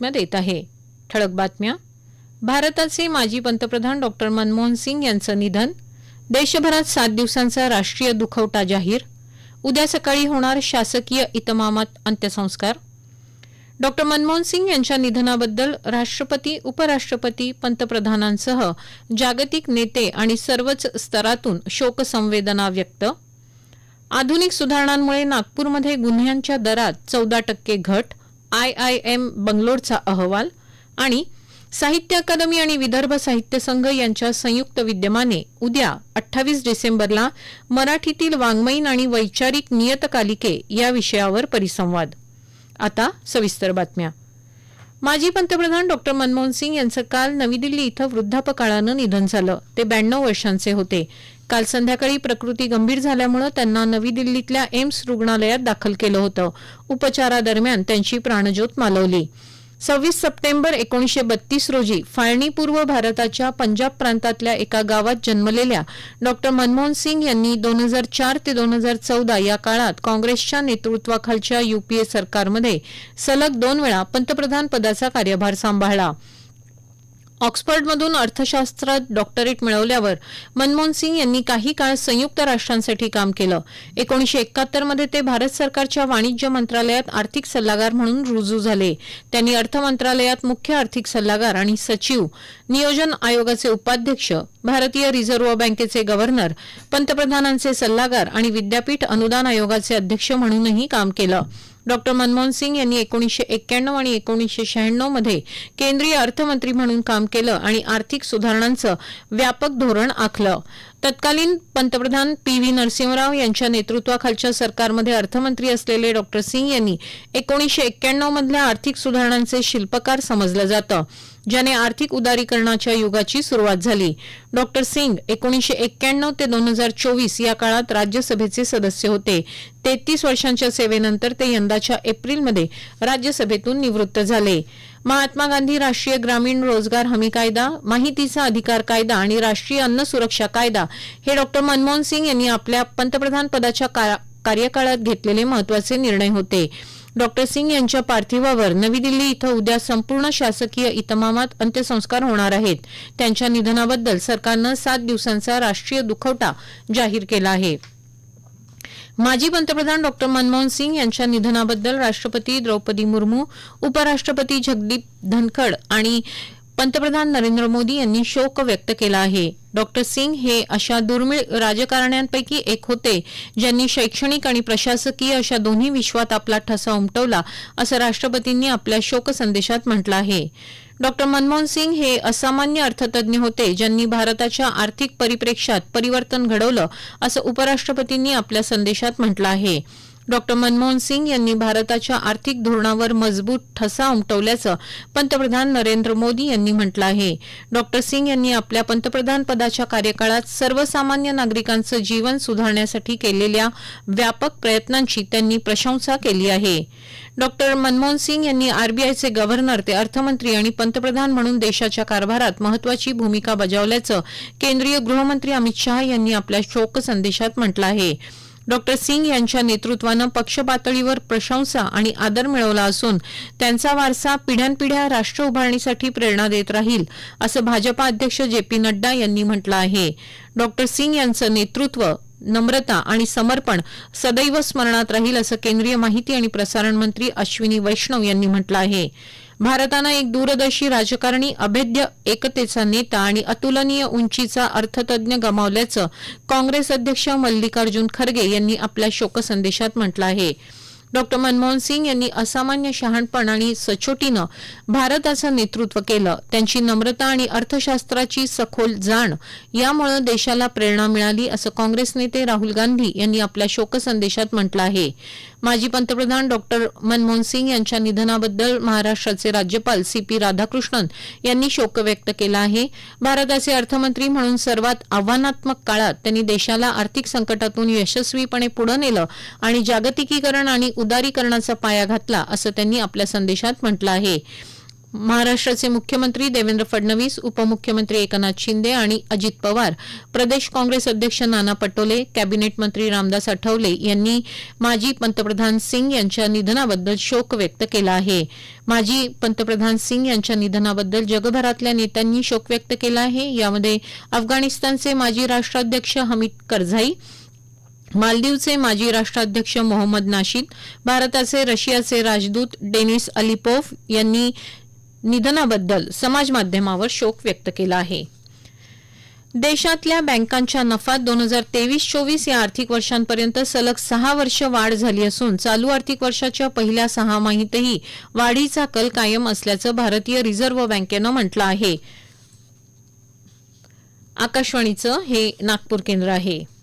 बातम्या देत आहे. ठळक बातम्या. भारताचे माजी पंतप्रधान डॉक्टर मनमोहन सिंग यांचं निधन. देशभरात सात दिवसांचा राष्ट्रीय दुखवटा जाहीर. उद्या सकाळी होणार शासकीय इतमामात अंत्यसंस्कार. डॉक्टर मनमोहन सिंग यांच्या निधनाबद्दल राष्ट्रपती उपराष्ट्रपती पंतप्रधानांसह जागतिक नेते आणि सर्वच स्तरातून शोकसंवेदना व्यक्त. आधुनिक सुधारणांमुळे नागपूरमध्ये गुन्ह्यांच्या दरात चौदा टक्के घट. आय आय एम बंगलोरचा अहवाल आणि साहित्य अकादमी आणि विदर्भ साहित्य संघ यांच्या संयुक्त विद्यमाने उद्या अठ्ठावीस डिसेंबरला मराठीतील वाङ्मयीन आणि वैचारिक नियतकालिके या विषयावर परिसंवाद. आता सविस्तर बातम्या. माजी पंतप्रधान डॉक्टर मनमोहन सिंग यांचं काल नवी दिल्ली इथं वृद्धापकाळानं निधन झालं. ते ब्याण्णव वर्षांचे होते. काल संध्याकाळी प्रकृती गंभीर झाल्यामुळे त्यांना नवी दिल्लीतल्या एम्स रुग्णालयात दाखल केलं होतं. उपचारादरम्यान त्यांची प्राणज्योत मालवली. सव्वीस सप्टेंबर एकोणीशे बत्तीस रोजी फाळणीपूर्व भारताच्या पंजाब प्रांतातल्या एका गावात जन्मलेल्या डॉक्टर मनमोहन सिंग यांनी दोन हजार चार ते दोन हजार चौदा या काळात काँग्रेसच्या नेतृत्वाखालच्या युपीए सरकारमध्ये सलग दोन वेळा पंतप्रधान पदाचा कार्यभार सांभाळला. ऑक्सफर्डमधून अर्थशास्त्रात डॉक्टरेट मिळवल्यावर मनमोहन सिंग यांनी काही काळ संयुक्त राष्ट्रांसाठी काम केलं. एकोणीशे एकाहत्तरमध्ये ते भारत सरकारच्या वाणिज्य मंत्रालयात आर्थिक सल्लागार म्हणून रुजू झाले. त्यांनी अर्थ मंत्रालयात मुख्य आर्थिक सल्लागार आणि सचिव नियोजन आयोगाचे उपाध्यक्ष भारतीय रिझर्व्ह बँकेचे गव्हर्नर पंतप्रधानांचे सल्लागार आणि विद्यापीठ अनुदान आयोगाचे अध्यक्ष म्हणूनही काम केलं. डॉक्टर मनमोहन सिंग यांनी एकोणीशे एक्क्याण्णव आणि एकोणीशे शहाण्णवमध्ये केंद्रीय अर्थमंत्री म्हणून काम केलं आणि आर्थिक सुधारणांचं व्यापक धोरण आखलं. तत्कालीन पंतप्रधान पी व्ही नरसिंहराव यांच्या नेतृत्वाखालच्या सरकारमध्ये अर्थमंत्री असलेले डॉक्टर सिंग यांनी एकोणीशे एक्क्याण्णव मधल्या आर्थिक सुधारणांचे शिल्पकार समजलं जातं ज्याने आर्थिक उदारीकरणाच्या युगाची सुरुवात झाली. डॉक्टर सिंग एकोणीशे एक्क्याण्णव ते दोन हजार चोवीस या काळात राज्यसभेचे सदस्य होते. तेहतीस वर्षांच्या सेवेनंतर ते यंदाच्या एप्रिलमध्ये राज्यसभेतून निवृत्त झाले. महात्मा गांधी राष्ट्रीय ग्रामीण रोजगार हमी कायदा माहितीचा अधिकार कायदा आणि राष्ट्रीय अन्न सुरक्षा कायदा हे डॉक्टर मनमोहन सिंग यांनी आपल्या पंतप्रधान पदाच्या का- कार्यकाळात घेतलेले महत्त्वाचे निर्णय होते. डॉक्टर सिंग यांच्या पार्थिवावर नवी दिल्ली इथं उद्या संपूर्ण शासकीय इतमामात अंत्यसंस्कार होणार आहेत. त्यांच्या निधनाबद्दल सरकारनं सात दिवसांचा राष्ट्रीय दुखवटा जाहीर केला आहे. माजी पंतप्रधान डॉक्टर मनमोहन सिंग यांच्या निधनाबद्दल राष्ट्रपती द्रौपदी मुर्मू उपराष्ट्रपती जगदीप धनखड आणि पंतप्रधान नरेंद्र मोदी यांनी शोक व्यक्त केला आहे. डॉक्टर सिंग हे अशा दुर्मिळ राजकारण्यांपैकी एक होते ज्यांनी शैक्षणिक आणि प्रशासकीय अशा दोन्ही विश्वात आपला ठसा उमटवला असं राष्ट्रपतींनी आपल्या शोक संदेशात म्हटलं आहे. डॉक्टर मनमोहन सिंग हे असामान्य अर्थतज्ञ होते ज्यांनी भारताच्या आर्थिक परिप्रेक्ष्यात परिवर्तन घडवलं असं उपराष्ट्रपतींनी आपल्या संदेशात म्हटलं आहे. डॉक्टर मनमोहन सिंग यांनी भारताच्या आर्थिक धोरणावर मजबूत ठसा उमटवल्याचं पंतप्रधान नरेंद्र मोदी यांनी म्हटलं आहे. डॉक्टर सिंग यांनी आपल्या पंतप्रधान पदाच्या कार्यकाळात सर्वसामान्य नागरिकांचं जीवन सुधारण्यासाठी केलेल्या व्यापक प्रयत्नांची त्यांनी प्रशंसा केली आहे. डॉक्टर मनमोहन सिंग यांनी आरबीआयचे गव्हर्नर ते अर्थमंत्री आणि पंतप्रधान म्हणून देशाच्या कारभारात महत्वाची भूमिका बजावल्याचं केंद्रीय गृहमंत्री अमित शहा यांनी आपल्या शोक संदेशात म्हटलं आहे. डॉक्टर सिंग यांच्या नेतृत्वानं पक्ष पातळीवर प्रशंसा आणि आदर मिळवला असून त्यांचा वारसा पिढ्यानपिढ्या राष्ट्र उभारणीसाठी प्रेरणा देत राहील असं भाजपा अध्यक्ष जे पी नड्डा यांनी म्हटलं आहे. डॉक्टर सिंग यांचं नेतृत्व नम्रता आणि समर्पण सदैव स्मरणात राहील असं केंद्रीय माहिती आणि प्रसारण मंत्री अश्विनी वैष्णव यांनी म्हटलं आहे. भारतानं एक दूरदर्शी राजकारणी अभेद्य एकतेचा नेता आणि अतुलनीय उंचीचा अर्थतज्ञ गमावल्याचं काँग्रेस अध्यक्ष मल्लिकार्जुन खरगे यांनी आपल्या शोकसंदेशात म्हटलं आहे. डॉक्टर मनमोहन सिंग यांनी असामान्य शहाणपण आणि सचोटीनं भारताचं नेतृत्व केलं. त्यांची नम्रता आणि अर्थशास्त्राची सखोल जाण यामुळे देशाला प्रेरणा मिळाली असं काँग्रेस नेते राहुल गांधी यांनी आपल्या शोकसंदेशात म्हटलं आहे. माजी पंतप्रधान डॉक्टर मनमोहन सिंग यांच्या निधनाबद्दल महाराष्ट्राचे राज्यपाल सी पी राधाकृष्णन यांनी शोक व्यक्त केला आहे. भारताचे अर्थमंत्री म्हणून सर्वात आव्हानात्मक काळात त्यांनी देशाला आर्थिक संकटातून यशस्वीपणे पुढे नेलं आणि जागतिकीकरण आणि उदारीकरणाचा पाया घातला असं त्यांनी आपल्या संदेशात म्हटलं आहे. महाराष्ट्राचे मुख्यमंत्री देवेंद्र फडणवीस उपमुख्यमंत्री एकनाथ शिंदे आणि अजित पवार प्रदेश काँग्रेस अध्यक्ष नाना पटोले कॅबिनेट मंत्री रामदास आठवले यांनी माजी पंतप्रधान सिंग यांच्या निधनाबद्दल शोक व्यक्त केला आहे. माजी पंतप्रधान सिंग यांच्या निधनाबद्दल जगभरातल्या नेत्यांनी शोक व्यक्त केला आहे. यामध्ये अफगाणिस्तानचे माजी राष्ट्राध्यक्ष हमीद करझाई मालदीवचे माजी राष्ट्राध्यक्ष मोहम्मद नाशीद भारताचे रशियाचे राजदूत डेनिस अलिपोव्ह यांनी निधनाबद्दल समाजमाध्यमावर शोक व्यक्त केला आहे. देशातल्या बँकांच्या नफात दोन हजार तेवीस चोवीस या आर्थिक वर्षांपर्यंत सलग सहा वर्ष वाढ झाली असून चालू आर्थिक वर्षाच्या पहिल्या सहामाहीतही वाढीचा कल कायम असल्याचं भारतीय रिझर्व्ह बँकेनं म्हटलं आहे. आकाशवाणीचं हे नागपूर केंद्र आहे.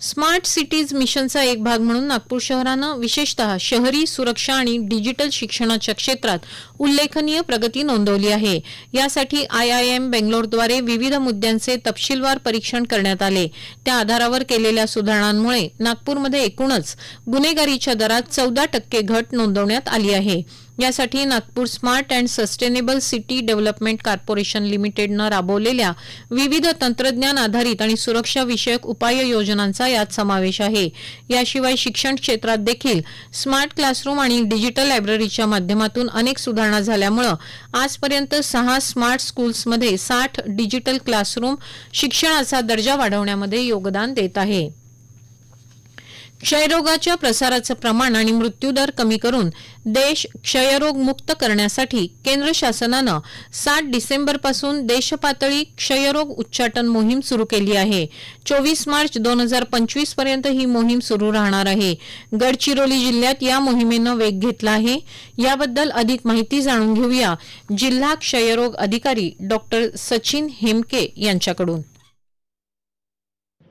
स्मार्ट सिटीज मिशनचा एक भाग म्हणून नागपूर शहरानं विशेषतः शहरी सुरक्षा आणि डिजिटल शिक्षणाच्या क्षेत्रात उल्लेखनीय प्रगती नोंदवली आहे. यासाठी आयआयएम बेंगलोरद्वारे विविध मुद्द्यांचे तपशीलवार परीक्षण करण्यात आले. त्या आधारावर केलेल्या सुधारणांमुळे नागपूरमध्ये एकूणच गुन्हेगारीच्या दरात चौदा टक्के घट नोंदवण्यात आली आहे. यासाठी Nagpur smart and sustainable city development corporation लिमिटेडनं राबवलेल्या विविध तंत्रज्ञान आधारित आणि सुरक्षाविषयक उपाययोजनांचा यात समावेश आहे. याशिवाय शिक्षण क्षेत्रात देखील स्मार्ट क्लासरूम आणि डिजिटल लायब्ररीच्या माध्यमातून अनेक सुधारणा झाल्यामुळं आजपर्यंत सहा स्मार्ट स्कूल्समध्ये साठ डिजिटल क्लासरूम शिक्षणाचा दर्जा वाढवण्यामध्ये योगदान देत आहे. क्षयरोगाच्या प्रसाराचं प्रमाण आणि मृत्यूदर कमी करून देश क्षयरोग मुक्त करण्यासाठी केंद्र शासनानं सात डिसेंबरपासून देशपातळी क्षयरोग उच्चाटन मोहीम सुरू केली आहे. चोवीस मार्च दोन हजार पंचवीसपर्यंत ही मोहीम सुरू राहणार आहे. गडचिरोली जिल्ह्यात या मोहिमेनं वेग घेतला आहे. याबद्दल अधिक माहिती जाणून घेऊया जिल्हा क्षयरोग अधिकारी डॉक्टर सचिन हेमके यांच्याकडून.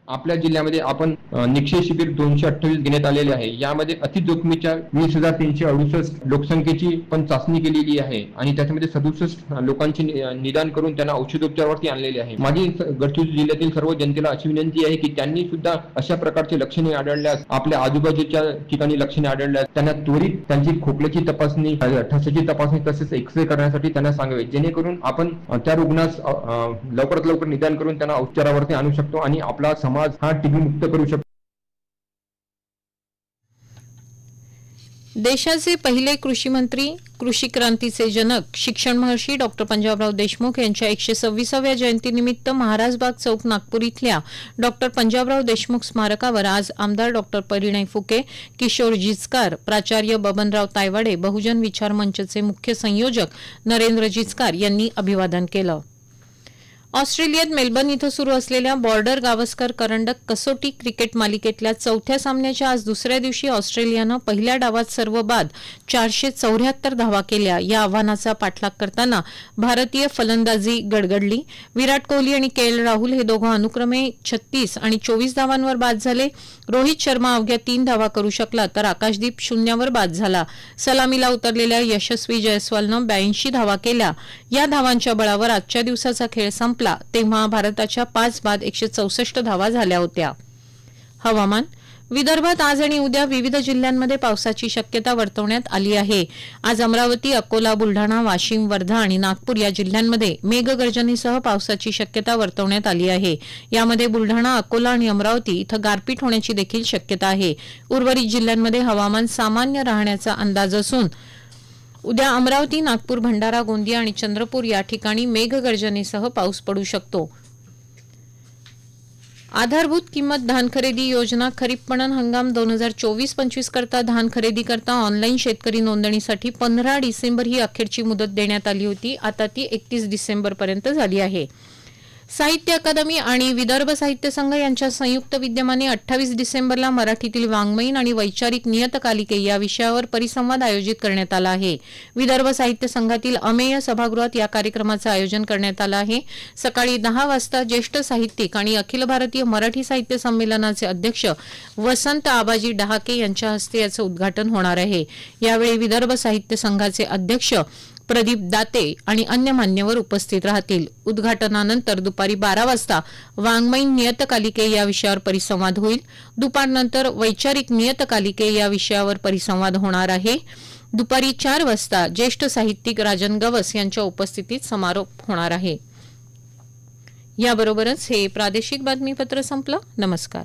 आपल्या जिल्ह्यामध्ये आपण निक्षय शिबिर दोनशे अठ्ठावीस घेण्यात आलेले आहे. यामध्ये अति जोखमीच्या वीस हजार तीनशे अडुसष्ट लोकसंख्येची पण चाचणी केलेली आहे आणि त्याच्यामध्ये सदुसष्ट लोकांची निदान करून त्यांना औषधोपचारावरती आणलेले आहे. माझी गडचिरोली जिल्ह्यातील सर्व जनतेला अशी विनंती आहे की त्यांनी सुद्धा अशा प्रकारचे लक्षणे आढळल्यास आपल्या आजूबाजूच्या ठिकाणी लक्षणे आढळल्यास त्यांना त्वरित त्यांची खोकल्याची तपासणी ठसाची तपासणी तसेच एक्सरे करण्यासाठी त्यांना सांगावे. जेणेकरून आपण त्या रुग्णास लवकरात लवकर निदान करून त्यांना उपचारावरती आणू शकतो आणि आपला समाज हा टीबी मुक्त करू शकतो. देशाचे पहिले कृषी मंत्री कृषी क्रांतीचे जनक शिक्षण महर्षी डॉक्टर पंजाबराव देशमुख यांच्या एकशे सव्वीसाव्या जयंतीनिमित्त महाराजबाग चौक नागपूर इथल्या डॉक्टर पंजाबराव देशमुख स्मारकावर आज आमदार डॉक्टर परिणय फुके किशोर जिचकार प्राचार्य बबनराव तायवाडे बहुजन विचार मंचचे मुख्य संयोजक नरेंद्र जिचकार यांनी अभिवादन केलं. ऑस्ट्रेलियात मेलबर्न इथं सुरू असलेल्या बॉर्डर गावस्कर करंडक कसोटी क्रिकेट मालिकेतल्या चौथ्या सामन्याच्या आज दुसऱ्या दिवशी ऑस्ट्रेलियानं पहिल्या डावात सर्व बाद चारशे चौऱ्याहत्तर धावा केल्या. या आव्हानाचा पाठलाग करताना भारतीय फलंदाजी गडगडली. विराट कोहली आणि के एल राहुल हे दोघं अनुक्रमे छत्तीस आणि चोवीस धावांवर बाद झाले. रोहित शर्मा अवघ्या तीन धावा करू शकला तर आकाशदीप शून्यावर बाद झाला. सलामीला उतरलेल्या यशस्वी जयस्वालनं ब्याऐंशी धावा केल्या. या धावांच्या बळावर आजच्या दिवसाचा खेळ संपला. तेव्हा भारताच्या पाच बाद एकशे चौसष्ट धावा झाल्या होत्या. हवामान. विदर्भात आज आणि उद्या विविध जिल्ह्यांमध्ये पावसाची शक्यता वर्तवण्यात आली आहे. आज अमरावती अकोला बुलढाणा वाशिम वर्धा आणि नागपूर या जिल्ह्यांमध्ये मेघगर्जनेसह पावसाची शक्यता वर्तवण्यात आली आहे. यामध्ये बुलढाणा अकोला आणि अमरावती इथं गारपीट होण्याची देखील शक्यता आहे. उर्वरित जिल्ह्यांमध्ये हवामान सामान्य राहण्याचा अंदाज असून उद्या अमरावती नागपूर भंडारा गोंदिया आणि चंद्रपूर या ठिकाणी मेघगर्जनेसह पाऊस पडू शकतो. आधारभूत किंमत धान खरेदी योजना खरीप पणन हंगाम दोन हजार चोवीस पंचवीस करता धान खरेदी करता ऑनलाईन शेतकरी नोंदणीसाठी पंधरा डिसेंबर ही अखेरची मुदत देण्यात आली होती. आता ती एकतीस डिसेंबर पर्यंत झाली आहे. साहित्य अकादमी आणि विदर्भ साहित्य संघ यांच्या संयुक्त विद्यमाने अठ्ठावीस डिसेंबरला मराठीतील वाङ्मयीन आणि वैचारिक नियतकालिके या विषयावर परिसंवाद आयोजित करण्यात आला आहे. विदर्भ साहित्य संघातील अमेय सभागृहात या कार्यक्रमाचं आयोजन करण्यात आलं आहे. सकाळी दहा वाजता ज्येष्ठ साहित्यिक आणि अखिल भारतीय मराठी साहित्य संमेलनाचे अध्यक्ष वसंत आबाजी डहाके यांच्या हस्ते याचं उद्घाटन होणार आहे. यावेळी विदर्भ साहित्य संघाचे अध्यक्ष प्रदीप दाते आणि अन्य मान्यवर उपस्थित राहतील. उद्घाटनानंतर दुपारी बारा वाजता वाङ्मयीन नियतकालिके या विषयावर परिसंवाद होईल. दुपारनंतर वैचारिक नियतकालिके या विषयावर परिसंवाद होणार आहे. दुपारी चार वाजता ज्येष्ठ साहित्यिक राजन गवस यांच्या उपस्थितीत समारोप होणार आहे. याबरोबरच हे प्रादेशिक बातमीपत्र संपलं. नमस्कार.